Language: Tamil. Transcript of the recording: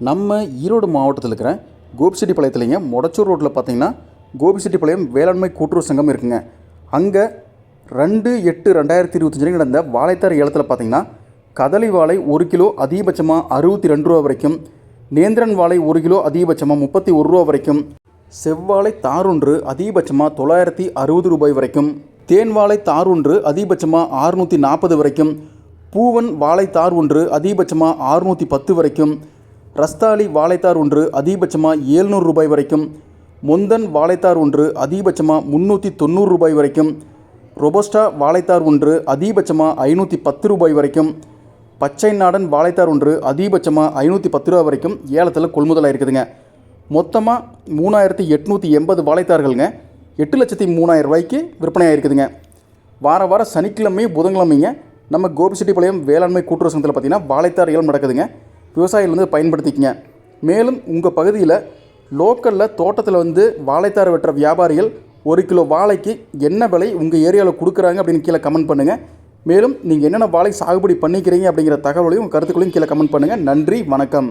நம்ம ஈரோடு மாவட்டத்தில் இருக்கிற கோபிச்செட்டிப்பாளையத்துலேங்க மொடச்சூர் ரோட்டில் பார்த்தீங்கன்னா கோபிச்செட்டிப்பாளையம் வேளாண்மை கூட்டுறவு சங்கம் இருக்குங்க. அங்கே ரெண்டு எட்டு ரெண்டாயிரத்தி இருபத்தஞ்சு நடந்த வாழைத்தார் ஏலத்தில் பார்த்தீங்கன்னா கதளி வாழை ஒரு கிலோ அதிகபட்சமாக அறுபத்தி ரெண்டு ரூபா வரைக்கும் நேந்திரன் வாழை ஒரு கிலோ அதிகபட்சமாக முப்பத்தி ஒரு ரூபா வரைக்கும் செவ்வாழை தாரொன்று அதிகபட்சமாக தொள்ளாயிரத்தி அறுபது ரூபாய் வரைக்கும் தேன் வாழை தார் ஒன்று அதிகபட்சமாக ஆறுநூற்றி நாற்பது வரைக்கும் பூவன் வாழைத்தார் ஒன்று அதிகபட்சமாக ஆறுநூற்றி பத்து வரைக்கும் ரஸ்தாலி வாழைத்தார் ஒன்று அதிகபட்சமாக ஏழ்நூறு ரூபாய் வரைக்கும் முந்தன் வாழைத்தார் ஒன்று அதிகபட்சமாக முந்நூற்றி தொண்ணூறு ரூபாய் வரைக்கும் ரொபோஸ்டா வாழைத்தார் ஒன்று அதிகபட்சமாக ஐநூற்றி பத்து ரூபாய் வரைக்கும் பச்சை நாடன் வாழைத்தார் ஒன்று அதிகபட்சமாக ஐநூற்றி பத்து ரூபா வரைக்கும் ஏலத்தில் கொள்முதலாக இருக்குதுங்க மொத்தமாக மூணாயிரத்தி எட்நூற்றி எண்பது வாழைத்தார்களுங்க. எட்டு லட்சத்தி மூணாயிரம் ரூபாய்க்கு விற்பனையாக இருக்குதுங்க வார வாரம் சனிக்கிழமையும் புதன்கிழமைங்க நம்ம கோபிசெட்டிப்பாளையம் வேளாண்மை கூட்டுறவு சங்கத்தில் பார்த்தீங்கன்னா வாழைத்தார் ஏலம் நடக்குதுங்க. விவசாயிகள் வந்து பயன்படுத்திக்கங்க. மேலும் உங்கள் பகுதியில் லோக்கலில் தோட்டத்தில் வந்து வாழைத்தார் வெட்டுற வியாபாரிகள் ஒரு கிலோ வாழைக்கு என்ன விலை உங்கள் ஏரியாவில் கொடுக்குறாங்க அப்படின்னு கீழே கமெண்ட் பண்ணுங்கள் மேலும் நீங்கள் என்னென்ன வாழை சாகுபடி பண்ணிக்கிறீங்க அப்படிங்கிற தகவலையும் கருத்துக்களையும் கீழே கமெண்ட் பண்ணுங்கள் நன்றி வணக்கம்.